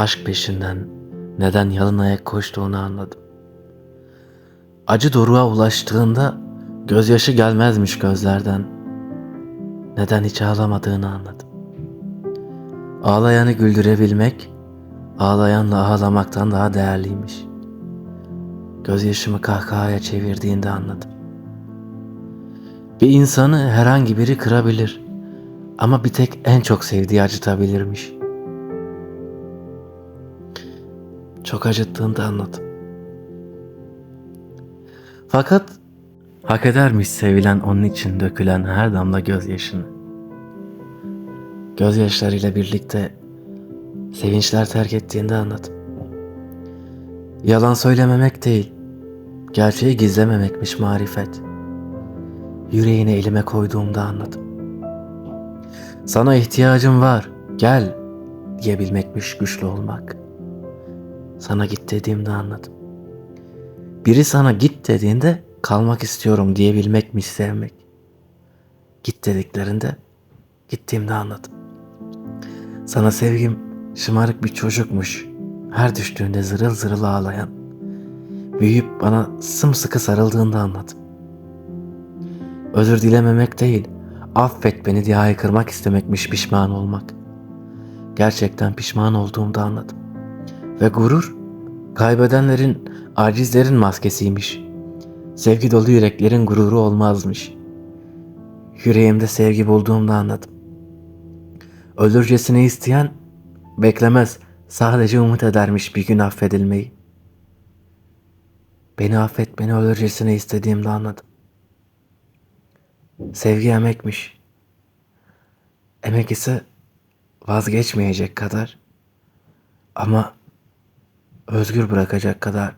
Aşk peşinden neden yalın ayak koştuğunu anladım. Acı doruğa ulaştığında gözyaşı gelmezmiş gözlerden. Neden hiç ağlamadığını anladım. Ağlayanı güldürebilmek, ağlayanla ağlamaktan daha değerliymiş. Gözyaşımı kahkahaya çevirdiğinde anladım. Bir insanı herhangi biri kırabilir ama bir tek en çok sevdiği acıtabilirmiş. Çok acıttığında anladım. Fakat hak edermiş sevilen onun için dökülen her damla gözyaşını. Gözyaşlarıyla birlikte sevinçler terk ettiğinde anladım. Yalan söylememek değil, gerçeği gizlememekmiş marifet. Yüreğini elime koyduğumda anladım. Sana ihtiyacım var, gel diyebilmekmiş güçlü olmak. Sana git dediğimde anladım. Biri sana git dediğinde kalmak istiyorum diyebilmekmiş sevmek. Git dediklerinde gittiğimde anladım. Sana sevgim şımarık bir çocukmuş. Her düştüğünde zırıl zırıl ağlayan. Büyüyüp bana sımsıkı sarıldığında anladım. Özür dilememek değil, affet beni diye haykırmak istemekmiş pişman olmak. Gerçekten pişman olduğumda anladım. Ve gurur, kaybedenlerin, acizlerin maskesiymiş. Sevgi dolu yüreklerin gururu olmazmış. Yüreğimde sevgi bulduğumda anladım. Öldürcesine isteyen beklemez, sadece umut edermiş bir gün affedilmeyi. Beni affet, beni öldürcesine istediğimde anladım. Sevgi emekmiş. Emek ise vazgeçmeyecek kadar ama özgür bırakacak kadar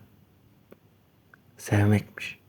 sevmekmiş.